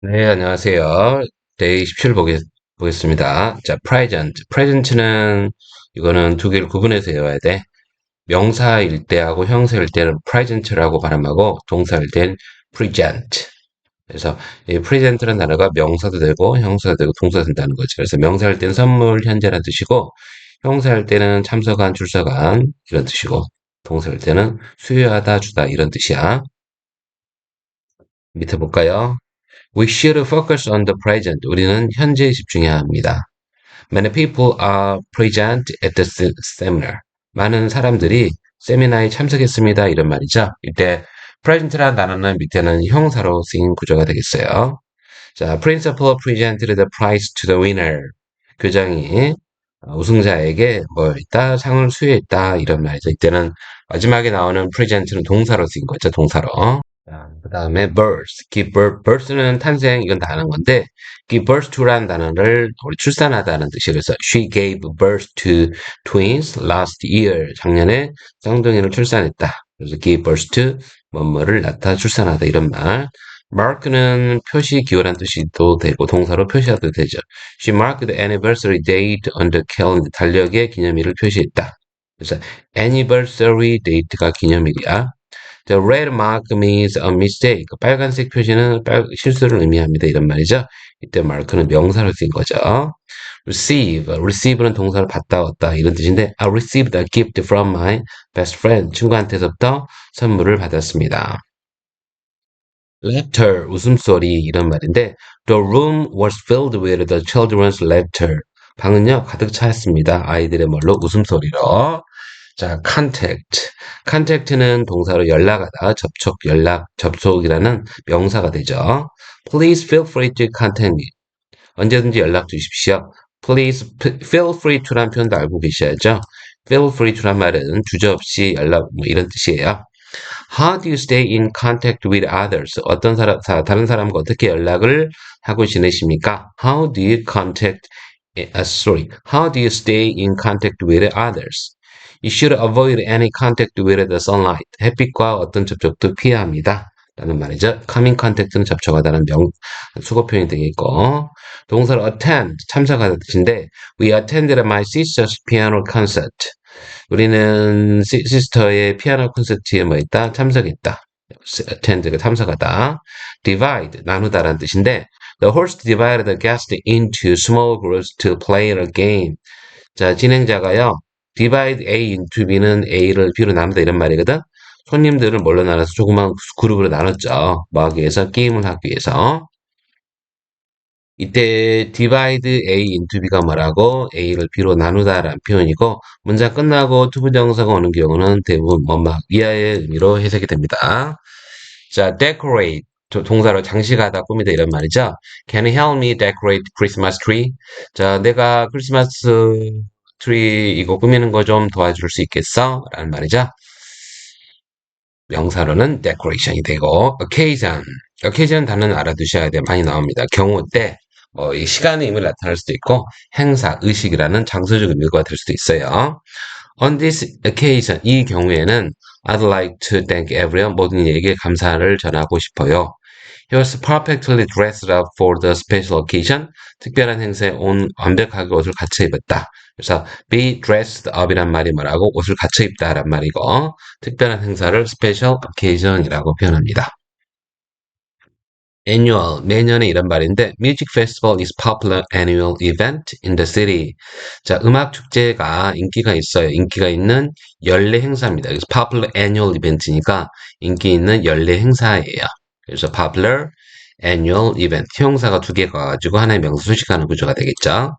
네, 안녕하세요. 데이 17을 보겠, 보겠습니다. 자, present. present는 이거는 두 개를 구분해서 외워야 돼. 명사일 때하고 형사일 때는 present라고 발음하고 동사일 때는 present. 그래서 이 present라는 단어가 명사도 되고 형사도 되고 동사도 된다는 거죠. 그래서 명사일 때는 선물, 현재라는 뜻이고 형사일 때는 참석한, 출석한 이런 뜻이고 동사일 때는 수여하다, 주다 이런 뜻이야. 밑에 볼까요? We should focus on the present. 우리는 현재에 집중해야 합니다. Many people are present at the se- seminar. 많은 사람들이 세미나에 참석했습니다. 이런 말이죠. 이때 present라는 단어는 밑에는 형사로 쓰인 구조가 되겠어요. 자, principal presented the prize to the winner. 교장이 어, 우승자에게 뭐 있다 상을 수여했다 이런 말이죠. 이때는 마지막에 나오는 present는 동사로 쓰인 거죠. 동사로. 자, 그 다음에 birth, give birth, birth는 탄생, 이건 다 아는 건데, give birth to라는 단어를 우리 출산하다는 뜻이 그래서 she gave birth to twins last year. 작년에 쌍둥이를 출산했다. 그래서 give birth to 뭐뭐를 낳다, 출산하다 이런 말. mark는 표시 기호란 뜻이도 되고 동사로 표시해도 되죠. She marked the anniversary date on the calendar. 달력에 기념일을 표시했다. 그래서 anniversary date가 기념일이야. The red mark means a mistake. 빨간색 표시는 빨, 실수를 의미합니다. 이런 말이죠. 이때 mark는 명사로 쓰인 거죠. receive. receive는 동사를 받다 왔다 이런 뜻인데 I received a gift from my best friend. 친구한테서부터 선물을 받았습니다. laughter, 웃음소리 이런 말인데 The room was filled with the children's laughter. 방은요 가득 차였습니다. 아이들의 뭘로 웃음소리로. 자, contact. contact는 동사로 연락하다, 접촉, 연락, 접촉이라는 명사가 되죠. Please feel free to contact me. 언제든지 연락 주십시오. Please feel free to란 표현도 알고 계셔야죠. feel free to란 말은 주저 없이 연락 뭐 이런 뜻이에요. How do you stay in contact with others? 어떤 사람, 다른 사람과 어떻게 연락을 하고 지내십니까? How do you contact, uh, sorry, how do you stay in contact with others? You should avoid any contact with the sunlight. 햇빛과 어떤 접촉도 피해야 합니다. 라는 말이죠. come in contact는 접촉하다는 명, 수거 표현이 되겠고, 동사로 attend, 참석하다 뜻인데, we attended my sister's piano concert. 우리는 시, 시스터의 피아노 콘서트에 뭐 있다? 참석했다. attend가 참석하다. divide, 나누다라는 뜻인데, the host divided the guests into small groups to play a game. 자, 진행자가요, divide A into B는 A를 B로 나눈다 이런 말이거든. 손님들을 뭘로 나눠서 조그만 그룹으로 나눴죠. 뭐 하기 위해서 게임을 하기 위해서. 이때 divide A into B가 뭐라고 A를 B로 나누다라는 표현이고 문장 끝나고 투부정사가 오는 경우는 대부분 뭐막 이하의 의미로 해석이 됩니다. 자, decorate 동사로 장식하다, 꾸미다 이런 말이죠. Can you help me decorate Christmas tree? 자, 내가 크리스마스 트리 이거 꾸미는 거 좀 도와줄 수 있겠어? 라는 말이죠. 명사로는 decoration이 되고 occasion, occasion 단어는 알아두셔야 돼요. 많이 나옵니다. 경우 때, 뭐, 이 시간의 의미를 나타낼 수도 있고 행사, 의식이라는 장소적 의미가 될 수도 있어요. On this occasion, 이 경우에는 I'd like to thank everyone, 모든 이에게 감사를 전하고 싶어요. He was perfectly dressed up for the special occasion. 특별한 행사에 온 완벽하게 옷을 갖춰 입었다. 그래서 be dressed up이란 말이 뭐라고 옷을 갖춰 입다란 말이고 특별한 행사를 special occasion이라고 표현합니다. annual, 매년의 이런 말인데 music festival is popular annual event in the city. 자, 음악 축제가 인기가 있어요. 인기가 있는 연례 행사입니다. 그래서 popular annual event니까 인기 있는 연례 행사예요. 그래서 popular annual event 형사가 두 개가 가지고 하나의 명사 수식하는 구조가 되겠죠.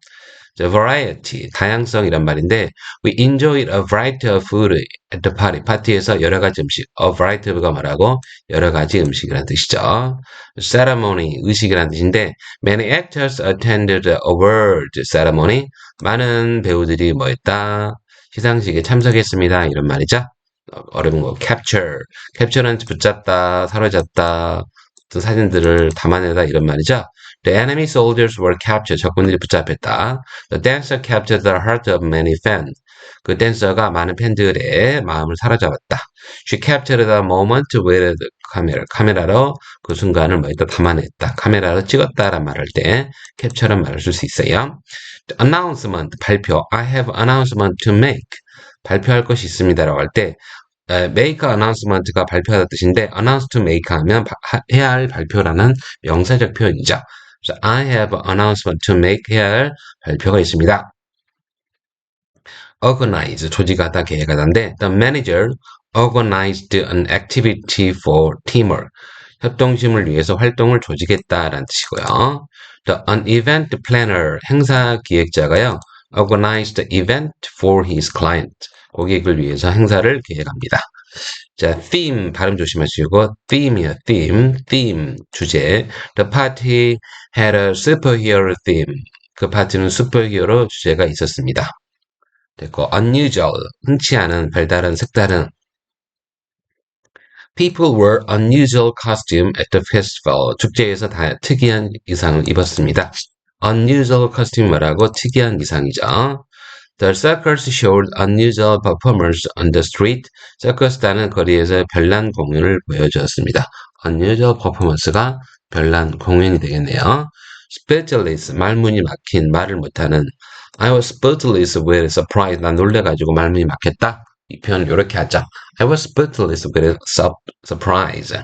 Variety, 다양성이란 말인데 we enjoyed a variety of food at the party. 파티에서 여러 가지 음식, a variety of가 말하고 여러 가지 음식이라는 뜻이죠. ceremony, 의식이라는 뜻인데 many actors attended the award ceremony. 많은 배우들이 뭐 했다? 시상식에 참석했습니다. 이런 말이죠. 어려운 거 capture, capture는 붙잡다, 사로잡다, 어떤 사진들을 담아내다 이런 말이죠. The enemy soldiers were captured. 적군들이 붙잡혔다. The dancer captured the heart of many fans. 그 댄서가 많은 팬들의 마음을 사로잡았다. She captured the moment with the camera. 카메라로 그 순간을 뭐다 담아냈다. 카메라로 찍었다란 말할 때 캡처란 말을 쓸 수 있어요. announcement 발표. I have announcement to make. 발표할 것이 있습니다라고 할 때 make announcement가 발표하다 뜻인데 announce to make 하면 해야 할 발표라는 명사적 표현이죠. 그래서 I have announcement to make 해야 할 발표가 있습니다. organize 조직하다 계획하다인데 the manager organized an activity for teamwork 협동심을 위해서 활동을 조직했다라는 뜻이고요. The an event planner 행사 기획자가요. organized event for his client 고객을 위해서 행사를 계획합니다. 자, theme 발음 조심하시고 theme이요, theme, theme 주제. The party had a superhero theme. 그 파티는 슈퍼히어로 주제가 있었습니다. 됐고, unusual, 흔치 않은, 별다른, 색다른. People were unusual costume at the festival. 축제에서 다 특이한 의상을 입었습니다. unusual costume 말하고 특이한 의상이죠. The circus showed unusual performance on the street. 서커스단은 거리에서 별난 공연을 보여주었습니다. unusual performance가 별난 공연이 되겠네요. speechless, 말문이 막힌, 말을 못하는. I was speechless with surprise. 난 놀래가지고 말문이 막혔다. 이 표현을 이렇게 하죠. I was speechless with surprise.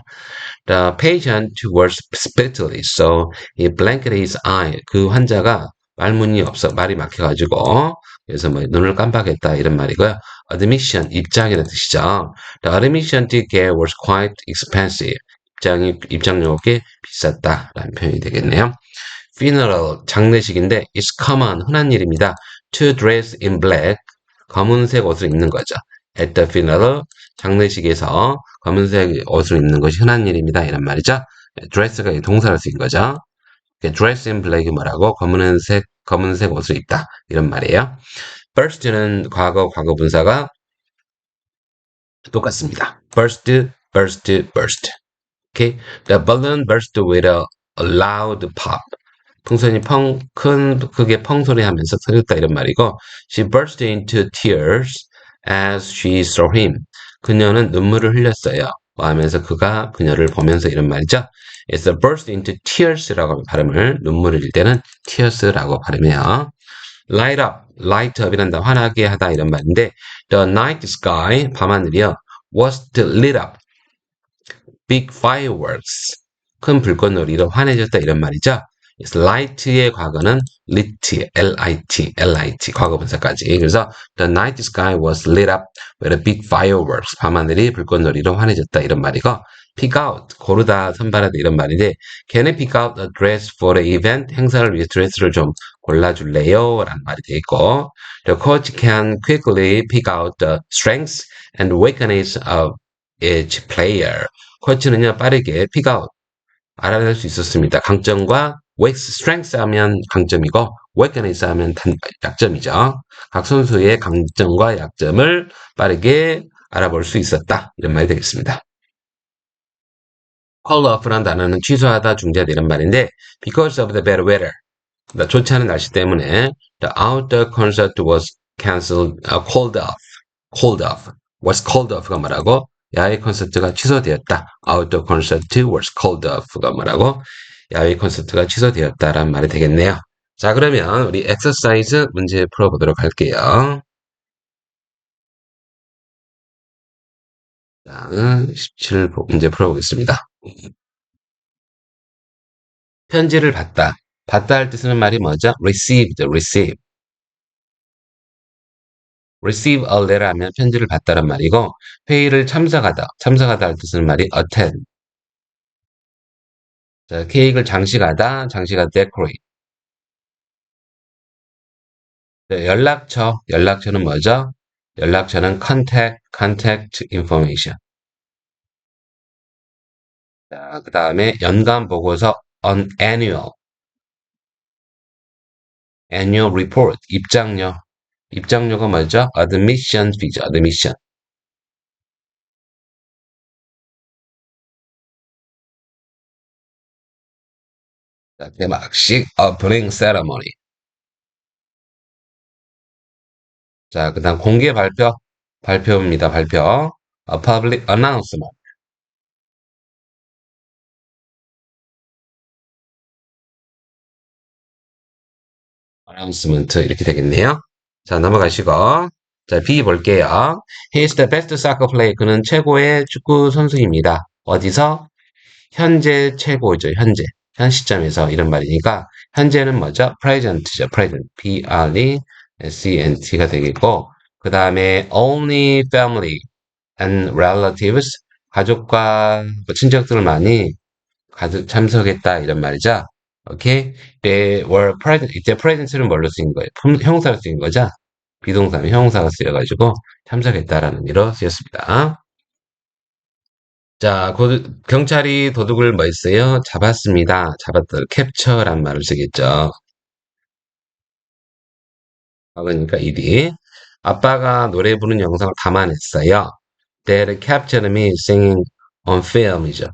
The patient was speechless, so he blinked his eye. 그 환자가 말문이 없어 말이 막혀가지고 그래서 뭐 눈을 깜빡했다 이런 말이고요. admission 입장이라는 뜻이죠. The admission ticket was quite expensive. 입장이 입장료가 비쌌다라는 표현이 되겠네요. funeral 장례식인데 it's common 흔한 일입니다. to dress in black 검은색 옷을 입는 거죠. at the funeral 장례식에서 검은색 옷을 입는 것이 흔한 일입니다. 이런 말이죠. dress가 동사로 쓰인 거죠. dress in black이 뭐라고? 검은색, 검은색 옷을 입다. 이런 말이에요. burst는 과거, 과거 분사가 똑같습니다. burst, burst, burst. Okay? The balloon burst with a, loud pop. 풍선이 펑, 큰, 크게 펑 소리 하면서 터졌다 이런 말이고, she burst into tears as she saw him. 그녀는 눈물을 흘렸어요. 하면서 그가 그녀를 보면서 이런 말이죠. It's a burst into tears라고 발음을 눈물을 흘릴 때는 tears라고 발음해요. light up, light up이란 다 환하게 하다 이런 말인데 the night sky 밤하늘이요 was lit up big fireworks 큰 불꽃놀이로 환해졌다 이런 말이죠. light의 과거는 lit, lit, lit 과거 분사까지. 그래서 the night sky was lit up with a big fireworks. 밤하늘이 불꽃놀이로 환해졌다 이런 말이고 pick out 고르다 선발하다 이런 말인데 can I pick out a dress for the event? 행사를 위해 드레스를 좀 골라줄래요? 라는 말이 되어 있고 the coach can quickly pick out the strengths and weaknesses of each player. 코치는요 빠르게 pick out 알아낼 수 있었습니다. 강점과 strength 하면 강점이고 weakness 하면 단, 약점이죠. 각 선수의 강점과 약점을 빠르게 알아볼 수 있었다. 이런 말이 되겠습니다. Call off란 단어는 취소하다, 중지하다 이런 말인데 because of the bad weather 좋지 않은 날씨 때문에 the outdoor concert was cancelled, uh, called off, called off, was called off가 뭐라고? 야외 콘서트가 취소되었다. outdoor concert was called off가 뭐라고? 야외 콘서트가 취소되었다라는 말이 되겠네요. 자, 그러면 우리 엑서사이즈 문제 풀어보도록 할게요. 자, 17 문제 풀어보겠습니다. 편지를 받다. 받다 할 때 쓰는 말이 뭐죠? received, receive. receive a letter 하면 편지를 받다란 말이고 회의를 참석하다. 참석하다 할 때 쓰는 말이 attend. 자, 케이크를 장식하다, 장식하다, decorate. 자, 연락처, 연락처는 뭐죠? 연락처는 contact, contact information. 자, 그 다음에 연간 보고서 on annual. annual report, 입장료. 입장료가 뭐죠? admission fee죠, admission. 자, 개막식 opening ceremony. 자, 그 다음 공개 발표. 발표입니다. 발표. A public announcement. Announcement 이렇게 되겠네요. 자, 넘어가시고. 자, B 볼게요. He is the best soccer player. 그는 최고의 축구 선수입니다. 어디서? 현재 최고죠. 현재. 현 시점에서 이런 말이니까 현재는 뭐죠? present죠. present. P-R-E-S-E-N-T가 되겠고 그 다음에 only family and relatives 가족과 뭐 친척들만이 가득 참석했다 이런 말이죠. 오케이? They were present. 이때 present는 뭘로 쓰인 거예요? 품- 형사로 쓰인 거죠? 비동사는 형사가 쓰여가지고 참석했다라는 의미로 쓰였습니다. 자, 고- 경찰이 도둑을 뭐 했어요? 잡았습니다. 잡았다. 캡처란 말을 쓰겠죠. 아, 그러니까 이디. 아빠가 노래 부르는 영상을 담아냈어요. Dad captured me singing on film이죠.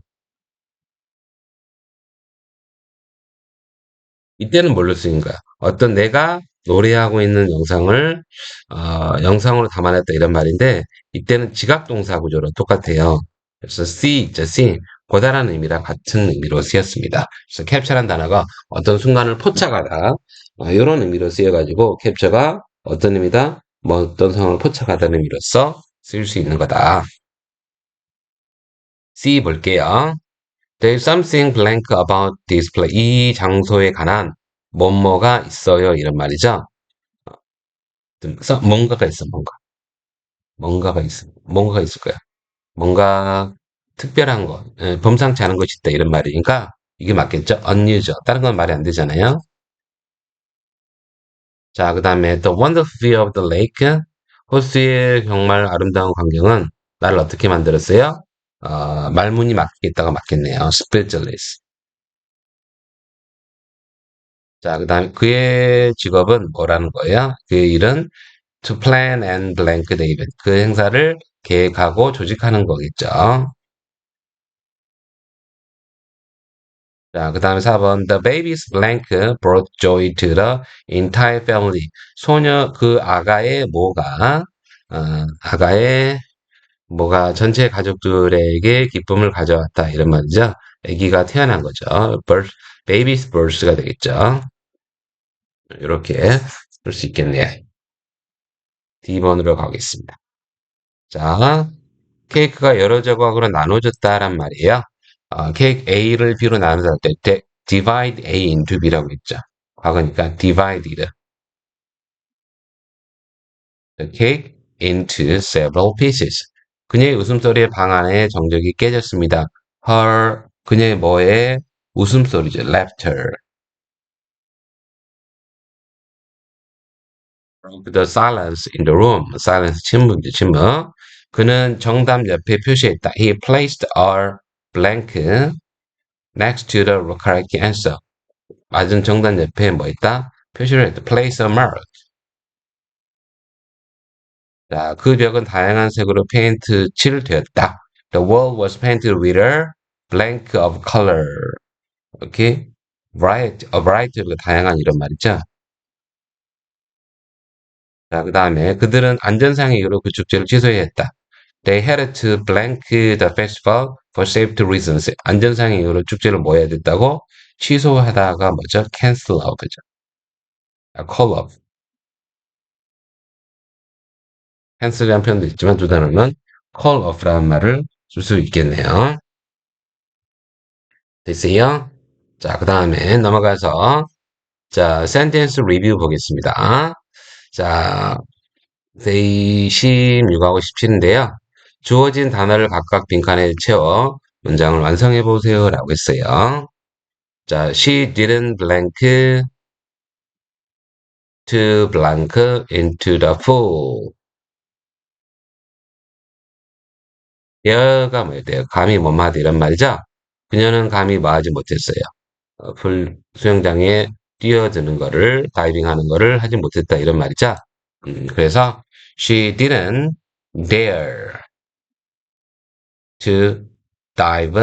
이때는 뭘로 쓰인 거야? 어떤 내가 노래하고 있는 영상을 어, 영상으로 담아냈다 이런 말인데 이때는 지각 동사 구조로 똑같아요. 그래서 see 있죠, see. 고다라는 의미랑 같은 의미로 쓰였습니다. 그래서 캡처란 단어가 어떤 순간을 포착하다 어, 이런 의미로 쓰여가지고 캡처가 어떤 의미다? 뭐 어떤 상황을 포착하다는 의미로서 쓸수 있는 거다. see 볼게요. There's something blank about this place. 이 장소에 관한 뭐뭐가 있어요. 이런 말이죠. 그래서 뭔가가 있어, 뭔가. 뭔가가 있어. 뭔가가 있을 거야. 뭔가 특별한 거, 예, 범상치 않은 것이 있다. 이런 말이니까 이게 맞겠죠? unusual. 다른 건 말이 안 되잖아요. 자, 그 다음에 The wonderful view of the lake. 호수의 정말 아름다운 광경은 나를 어떻게 만들었어요? 어, 말문이 막히겠다가 맞겠네요. speechless. 자, 그 다음에 그의 직업은 뭐라는 거예요? 그의 일은 to plan and blank the event. 그 행사를 계획하고 조직하는 거겠죠. 자, 그 다음에 4번 The baby's blank brought joy to the entire family. 소녀 그 아가의 뭐가 어, 아가의 뭐가 전체 가족들에게 기쁨을 가져왔다 이런 말이죠. 아기가 태어난 거죠. birth, baby's birth가 되겠죠. 이렇게 쓸 수 있겠네요. D번으로 가겠습니다. 자, 케이크가 여러 조각으로 나눠졌다란 말이에요. 어, 케이크 A를 B로 때, 때 divide A into B라고 했죠. 과거니까 divided the cake into several pieces. 그녀의 웃음소리에 방 안에 정적이 깨졌습니다. her 그녀의 뭐에 웃음소리죠. laughter. the silence in the room. silence 침묵이죠. 침묵. 그는 정답 옆에 표시했다. He placed a blank next to the correct answer. 맞은 정답 옆에 뭐 있다? 표시를 했다. Place a mark. 자, 그 벽은 다양한 색으로 페인트 칠되었다. The wall was painted with a blank of color. 오케이? bright, a bright, 다양한 이런 말이죠. 자, 그 다음에 그들은 안전상의 이유로 그 축제를 취소해야 했다. They had to blank the festival for safety reasons. 안전상의 이유로 축제를 뭐 해야 됐다고? 취소하다가 뭐죠? cancel out죠. 아, call off. Cancel이라는 표현도 있지만 두 단어는 call off라는 말을 쓸 수 있겠네요. 됐어요? 자, 그 다음에 넘어가서 자, sentence review 보겠습니다. 자, 16하고 17인데요. 주어진 단어를 각각 빈칸에 채워 문장을 완성해 보세요. 라고 했어요. 자, she didn't blank to blank into the pool. 얘가 뭐예요? 돼요? 감히 뭐하다 이런 말이죠? 그녀는 감히 뭐하지 못했어요. 어, 풀 수영장에 뛰어드는 거를 다이빙하는 거를 하지 못했다 이런 말이죠. 음, 그래서 she didn't dare to dive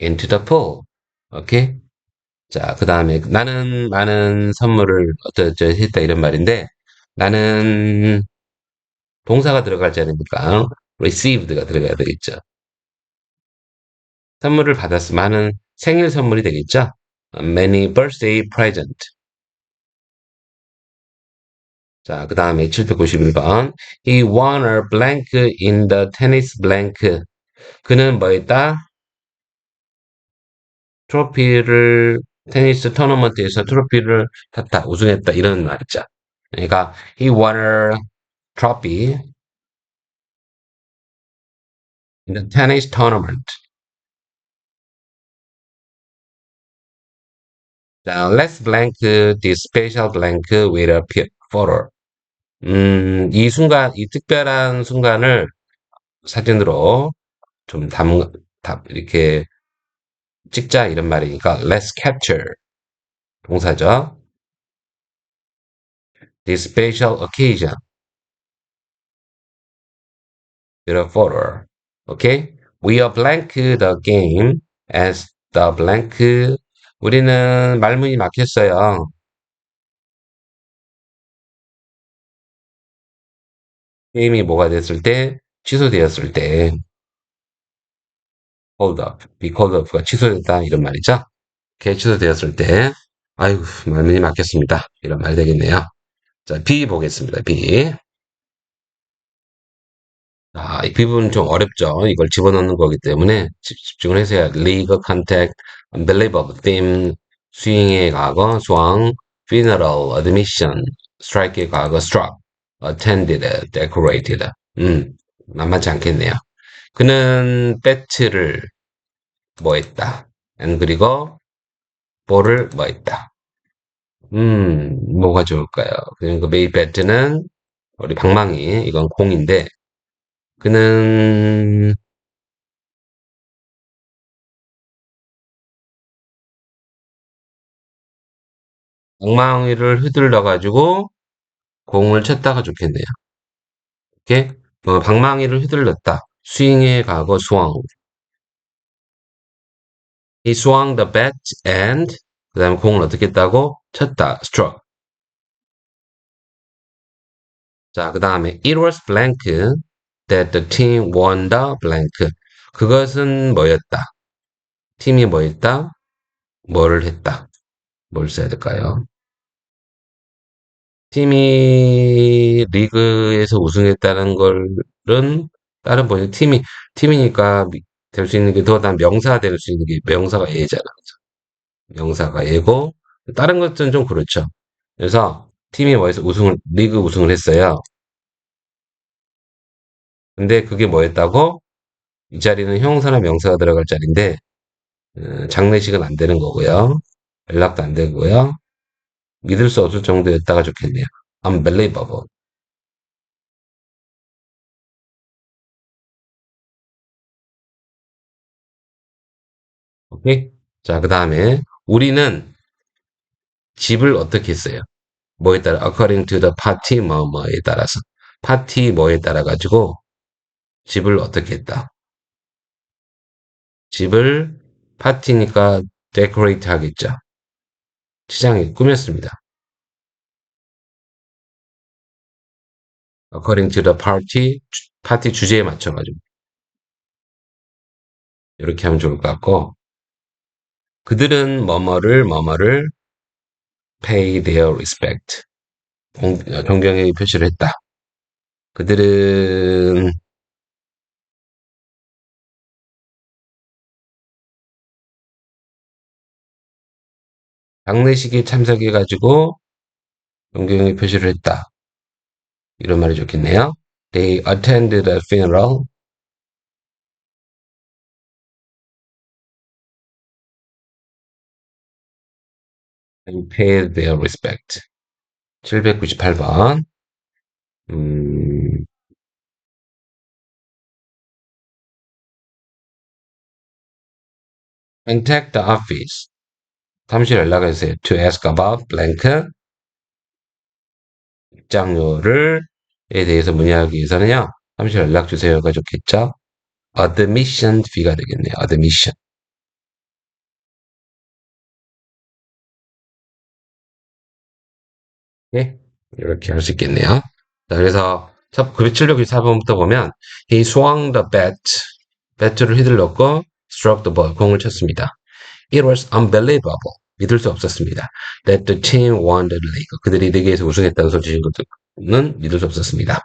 into the pool. 오케이? 자, 그 다음에 나는 많은 선물을 어쩌저 했다 이런 말인데 나는 동사가 들어갈 자리니까 received가 들어가야 되겠죠. 선물을 받았으면 하는 생일 선물이 되겠죠. many birthday present. 자, 그 다음에 791번. He won a blank in the tennis blank. 그는 뭐 했다? 트로피를 테니스 토너먼트에서 트로피를 탔다, 우승했다 이런 말이죠. 그러니까 he won a trophy in the tennis tournament. 자, let's blank this special blank with a photo. 음, 이 순간, 이 특별한 순간을 사진으로 좀 담, 담 이렇게 찍자 이런 말이니까 let's capture 동사죠. This special occasion a photo. Okay? We are blank the game as the blank. 우리는 말문이 막혔어요. 게임이 뭐가 됐을 때 취소되었을 때 hold up, be called up가 취소됐다 이런 말이죠. 개 취소되었을 때 아이고 말문이 막혔습니다. 이런 말 되겠네요. 자, B 보겠습니다. B. 아, 이 부분 좀 어렵죠. 이걸 집어넣는 거기 때문에 집중을 해서 해야 league, contact, unbelievable, theme, swing의 과거, swung, funeral, admission, strike의 과거, struck, attended, decorated. 음, 만만치 않겠네요. 그는 배트를 뭐 했다. 그리고 볼을 뭐 했다. 음, 뭐가 좋을까요? 그리고 메이 배트는 우리 방망이, 이건 공인데, 그는 방망이를 휘둘러 가지고 공을 쳤다가 좋겠네요. 이렇게 어, 방망이를 휘둘렀다. 스윙의 과거 swung. He swung the bat and 그 다음에 공을 어떻게 했다고? 쳤다. struck. 자, 그 다음에 it was blank that the team won the blank. 그것은 뭐였다? 팀이 뭐였다? 뭐를 했다? 뭘 써야 될까요? 팀이 리그에서 우승했다는 걸은 다른 번역 팀이 팀이니까 될 수 있는 게 더 난 명사가 될수 있는 게 명사가 예잖아. 명사가 예고 다른 것들은 좀 그렇죠. 그래서 팀이 뭐해서 우승을 리그 우승을 했어요. 근데 그게 뭐였다고? 이 자리는 형사나 명사가 들어갈 자리인데 어, 장례식은 안 되는 거고요. 연락도 안 되고요. 믿을 수 없을 정도였다가 좋겠네요. unbelievable. 오케이? 자, 그 다음에 우리는 집을 어떻게 했어요? 뭐에 따라 according to the party 뭐 뭐에 따라서 파티 뭐에 따라 가지고 집을 어떻게 했다? 집을 파티니까 decorate 하겠죠. 치장에 꾸몄습니다. according to the party 파티 주제에 맞춰가지고 이렇게 하면 좋을 것 같고 그들은 뭐뭐를 뭐뭐를 pay their respect 존경의 표시를 했다. 그들은 장례식에 참석해가지고 존경의 표시를 했다. 이런 말이 좋겠네요. They attended a funeral. and paid their respect. 798번. 음, contact the office. 사무실 연락하세요. to ask about blank. 입장료를 에 대해서 문의하기 위해서는요. 사무실 연락 주세요가 좋겠죠. admission fee가 되겠네요. admission. 예? 이렇게 할 수 있겠네요. 자, 그래서 976-4번부터 보면 He swung the bat. 배트를 휘둘렀고 struck the ball. 공을 쳤습니다. It was unbelievable. 믿을 수 없었습니다. That the team won the league. 그들이 리그에서 우승했다는 소식은 믿을 수 없었습니다.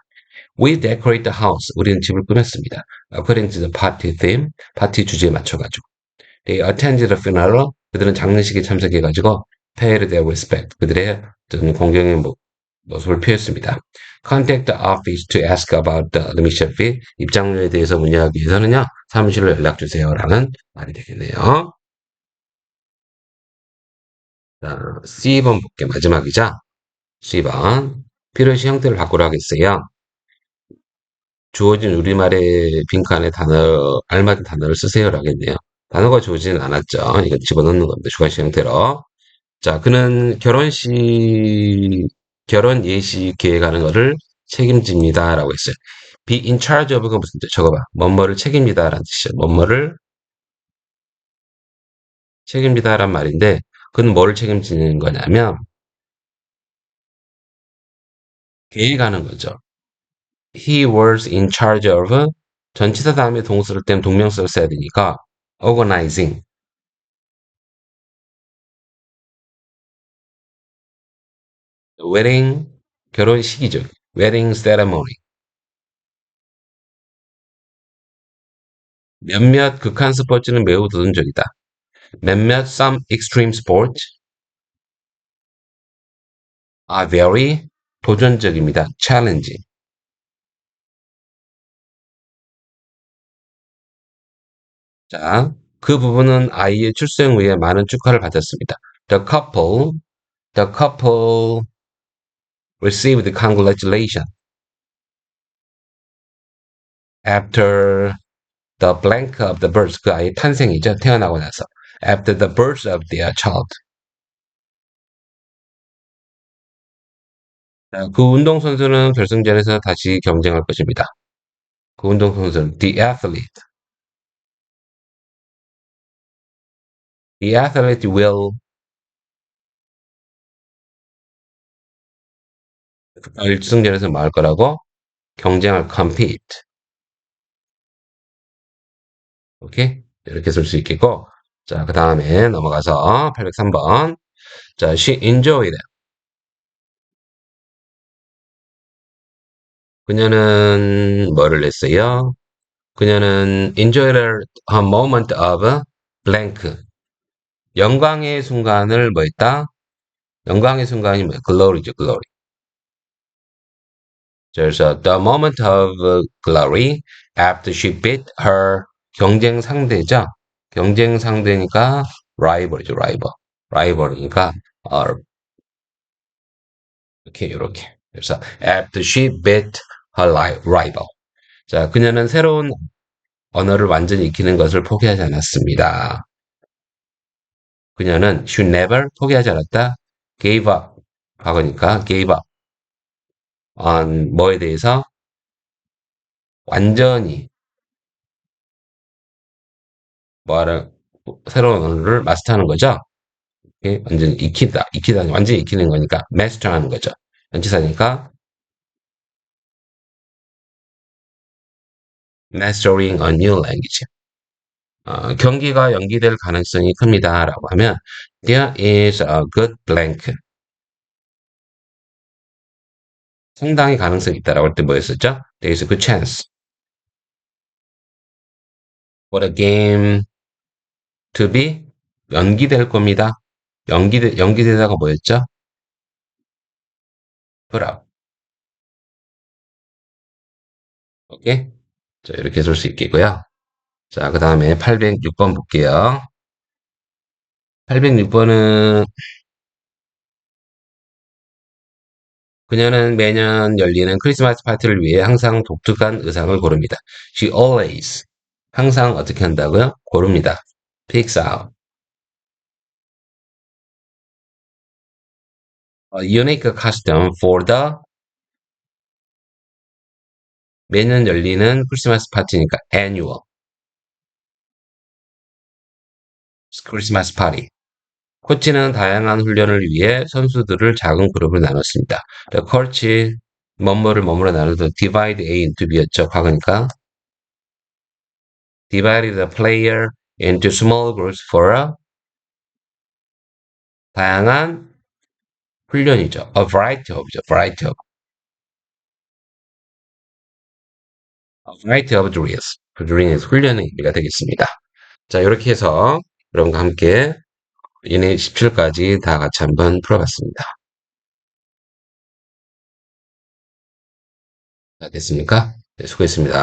We decorate the house. 우리는 집을 꾸몄습니다. According to the party theme. 파티 주제에 맞춰가지고. They attended the funeral. 그들은 장례식에 참석해가지고 paid their respect. 그들의 공경의 모습을 표했습니다. Contact the office to ask about the admission fee. 입장료에 대해서 문의하기 위해서는요. 사무실로 연락 주세요 라는 말이 되겠네요. 자, C번 볼게 마지막이죠. C번 필요시 형태를 바꾸라 하겠어요. 주어진 우리말의 빈칸에 단어, 알맞은 단어를 쓰세요라고 했네요. 단어가 주어지진 않았죠. 이거 집어넣는 겁니다. 주관식 형태로. 자, 그는 결혼식, 결혼 예식 계획하는 것을 책임집니다. 라고 했어요. be in charge of가 무슨 뜻? 적어봐. 뭐뭐를 책임지다 라는 뜻이죠. 뭐뭐를 책임지다 란 말인데, 그는 뭐를 책임지는 거냐면, 계획하는 거죠. He was in charge of 전치사 다음에 동사를 땐 동명사를 써야 되니까 organizing wedding 결혼식이죠. wedding ceremony 몇몇 극한 스포츠는 매우 도전적이다. 몇몇 some extreme sport are very 도전적입니다. challenging 자, 그 부분은 아이의 출생 후에 많은 축하를 받았습니다. The couple, the couple received congratulations after the blank of the birth. 그 아이의 탄생이죠. 태어나고 나서. After the birth of their child. 자, 그 운동선수는 결승전에서 다시 경쟁할 것입니다. 그 운동선수는 the athlete. The athlete will 결승전에서 말할 거라고 경쟁할 compete. 오케이? 이렇게 쓸 수 있겠고. 자, 그 다음에 넘어가서 803번. 자, she enjoyed. 그녀는 뭐를 냈어요? 그녀는 enjoyed a moment of blank. 영광의 순간을 뭐 했다? 영광의 순간이 뭐야? glory죠, glory. 그래서 the moment of glory after she beat her 경쟁 상대죠. 경쟁 상대니까 rival이죠, rival. rival이니까 어, 이렇게 이렇게. 그래서 after she beat her rival. 자, 그녀는 새로운 언어를 완전히 익히는 것을 포기하지 않았습니다. 그녀는 she never 포기하지 않았다. gave up 과거니까 gave up on 뭐에 대해서 완전히 뭐를 새로운 언어를 마스터하는 거죠. 완전히 익히다, 익히다, 완전히 익히는 거니까 마스터하는 거죠. 전치사니까 mastering a new language. 어, 경기가 연기될 가능성이 큽니다. 라고 하면 there is a good blank. 상당히 가능성이 있다라고 할 때 뭐였었죠? There is a good chance for the game to be 연기될 겁니다. 연기되, 연기되다가 뭐였죠? put up. 오케이? 자, 이렇게 쓸 수 있겠고요. 자, 그 다음에 806번 볼게요. 806번은 그녀는 매년 열리는 크리스마스 파티를 위해 항상 독특한 의상을 고릅니다. She always 항상 어떻게 한다고요? 고릅니다. Out a unique costume for the 매년 열리는 크리스마스 파티니까 annual 크리스마스 파티 코치는 다양한 훈련을 위해 선수들을 작은 그룹으로 나눴습니다. The coach 뭐뭐를 뭐뭐로 나눠서 divide A into B였죠. 과거니까 divided the player into small groups for a 다양한 훈련이죠. A variety of죠. variety of. A variety of drills. 그 drills 훈련의 의미가 되겠습니다. 자, 이렇게 해서 여러분과 함께 이내 17까지 다 같이 한번 풀어봤습니다. 자, 됐습니까? 네, 수고했습니다.